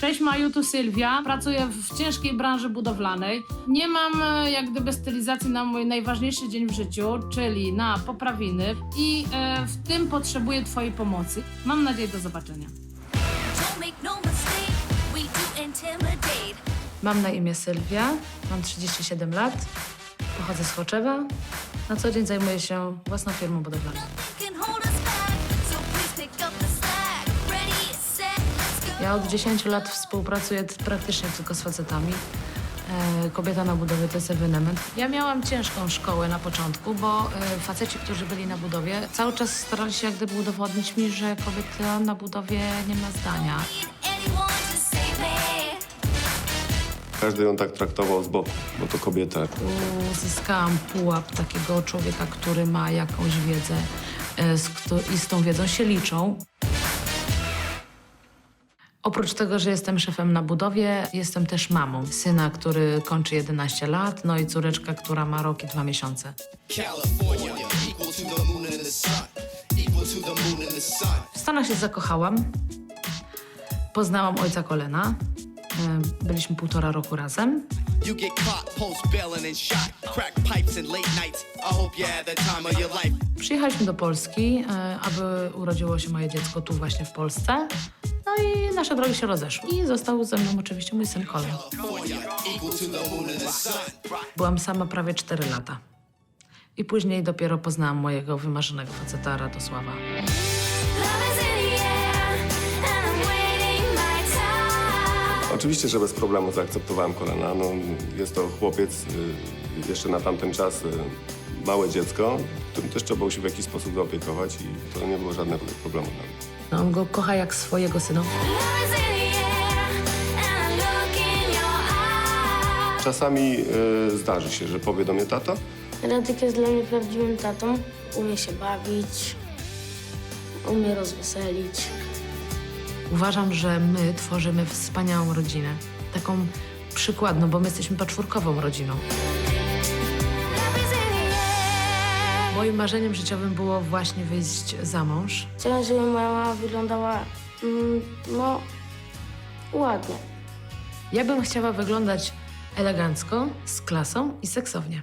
Cześć Maju, tu Sylwia. Pracuję w ciężkiej branży budowlanej. Nie mam e, jak gdyby stylizacji na mój najważniejszy dzień w życiu, czyli na poprawiny i e, w tym potrzebuję Twojej pomocy. Mam nadzieję do zobaczenia. No. Mam na imię Sylwia, mam 37 lat, pochodzę z Choczewa. Na co dzień zajmuję się własną firmą budowlaną. Ja od 10 lat współpracuję praktycznie tylko z facetami. E, Kobieta na budowie to jest ewenement. Ja miałam ciężką szkołę na początku, bo e, faceci, którzy byli na budowie, cały czas starali się jak gdyby udowodnić mi, że kobieta na budowie nie ma zdania. Każdy ją tak traktował z boku, bo to kobieta. Uzyskałam pułap takiego człowieka, który ma jakąś wiedzę e, i z tą wiedzą się liczą. Oprócz tego, że jestem szefem na budowie, jestem też mamą syna, który kończy 11 lat, no i córeczka, która ma rok i dwa miesiące. W Stanach się zakochałam. Poznałam ojca Kolena. E, Byliśmy półtora roku razem. Przyjechaliśmy do Polski, e, aby urodziło się moje dziecko tu właśnie w Polsce. No i nasze drogi się rozeszły. I został ze mną oczywiście mój syn sun. Byłam sama prawie 4 lata. I później dopiero poznałam mojego wymarzonego faceta Radosława. Oczywiście, że bez problemu zaakceptowałem kolana. No, jest to chłopiec, y, jeszcze na tamten czas y, małe dziecko, którym też trzeba było się w jakiś sposób zaopiekować i to nie było żadnego problemu dla mnie. No, on go kocha jak swojego syna. Czasami y, zdarzy się, że powie do mnie tata, Radek jest dla mnie prawdziwym tatą. Umie się bawić, umie rozweselić. Uważam, że my tworzymy wspaniałą rodzinę. Taką przykładną, bo my jesteśmy patchworkową rodziną. Moim marzeniem życiowym było właśnie wyjść za mąż. Chciałem, żeby moja mama wyglądała, mm, no, ładnie. Ja bym chciała wyglądać elegancko, z klasą i seksownie.